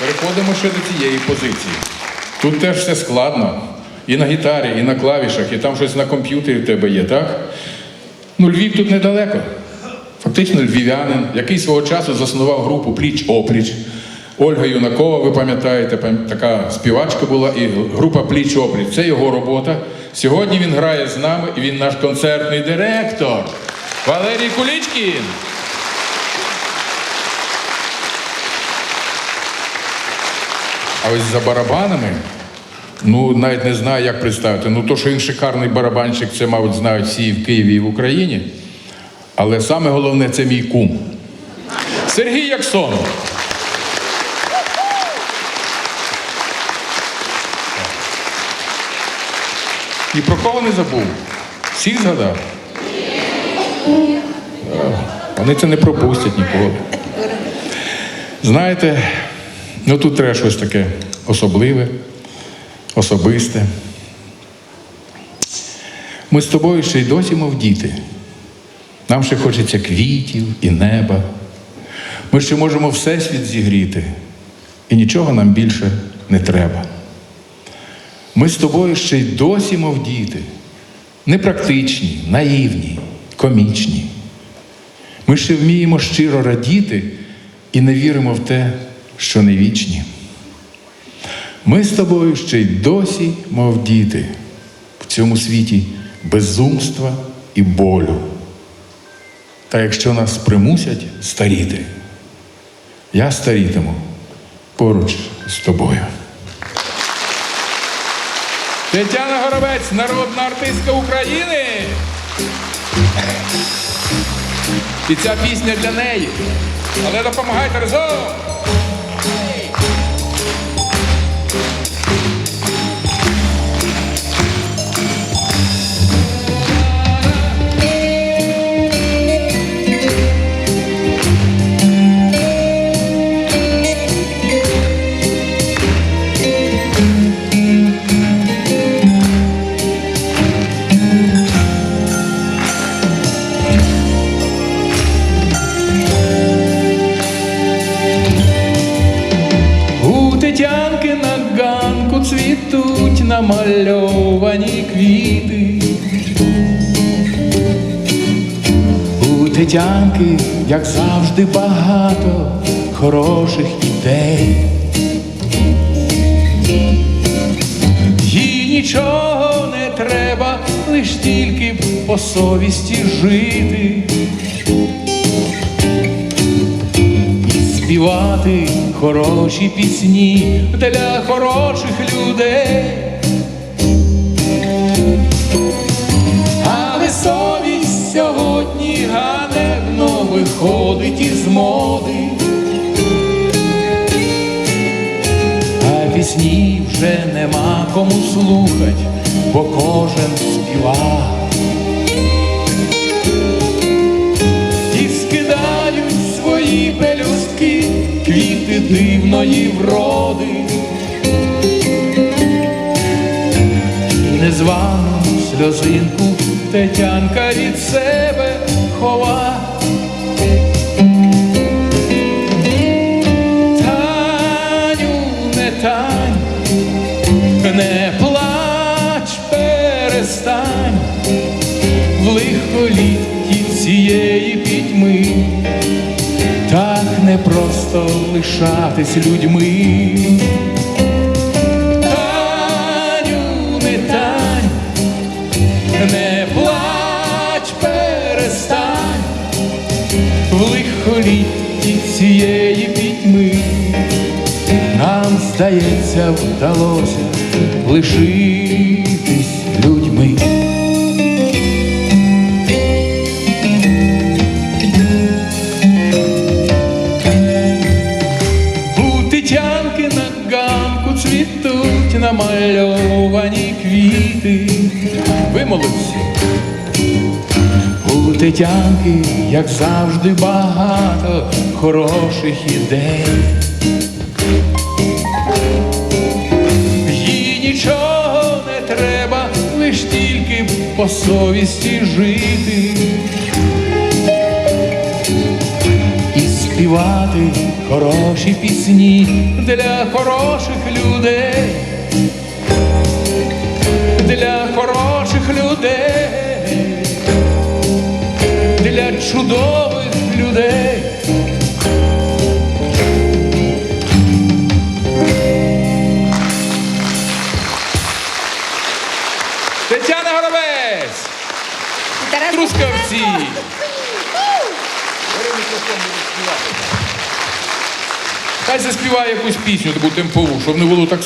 Переходимо ще до цієї позиції. Тут теж все складно. І на гітарі, і на клавішах, і там щось на комп'ютері в тебе є, так? Ну, Львів тут недалеко. Фактично львів'янин, який свого часу заснував групу Пліч опліч. Ольга Юнакова, ви пам'ятаєте, така співачка була, і група Пліч опліч. Це його робота. Сьогодні він грає з нами, і він наш концертний директор. Валерій Кулічкін. А ось за барабанами, ну навіть не знаю, як представити. Ну, то, що він шикарний барабанщик, це, мабуть, знають всі в Києві і в Україні. Але саме головне це мій кум. Сергій Яксонов. І про кого не забув? Всіх згадав? Вони це не пропустять ніколи. Знаєте, ну тут треба щось таке особливе, особисте. Ми з тобою ще й досі мов діти. Нам ще хочеться квітів і неба. Ми ще можемо всесвіт зігріти, і нічого нам більше не треба. Ми з тобою ще й досі мов діти, непрактичні, наївні, комічні. Ми ще вміємо щиро радіти і не віримо в те, що не вічні. Ми з тобою ще й досі, мов діти, в цьому світі безумства і болю. Та якщо нас примусять старіти, я старітиму поруч з тобою. Тетяна Горобець, народна артистка України. І ця пісня для неї. Але допомагайте разом. У намальовані квіти. У Тетянки, як завжди, багато хороших ідей. Їй нічого не треба, лиш тільки по совісті жити. співати хороші пісні для хороших людей. Пісні вже нема кому слухать, бо кожен співає. і скидають свої пелюстки, квіти дивної вроди. Незвану сльозинку Тетянка від себе хова. В лихолітті цієї пітьми, так непросто лишатись людьми. Таню, не тань, не плач, перестань лихолітті цієї пітьми. Нам, здається, вдалося лишитись цвітуть намальовані квіти. Ви молодці. У Тетянки, як завжди, багато хороших ідей. Їй нічого не треба, лиш тільки по совісті жити. І співати співати хороші пісні для хороших людей, для хороших людей, для чудових людей. Тетяна Горобець, Трускавці. Хай заспіває якусь пісню, таку темпову, щоб не було так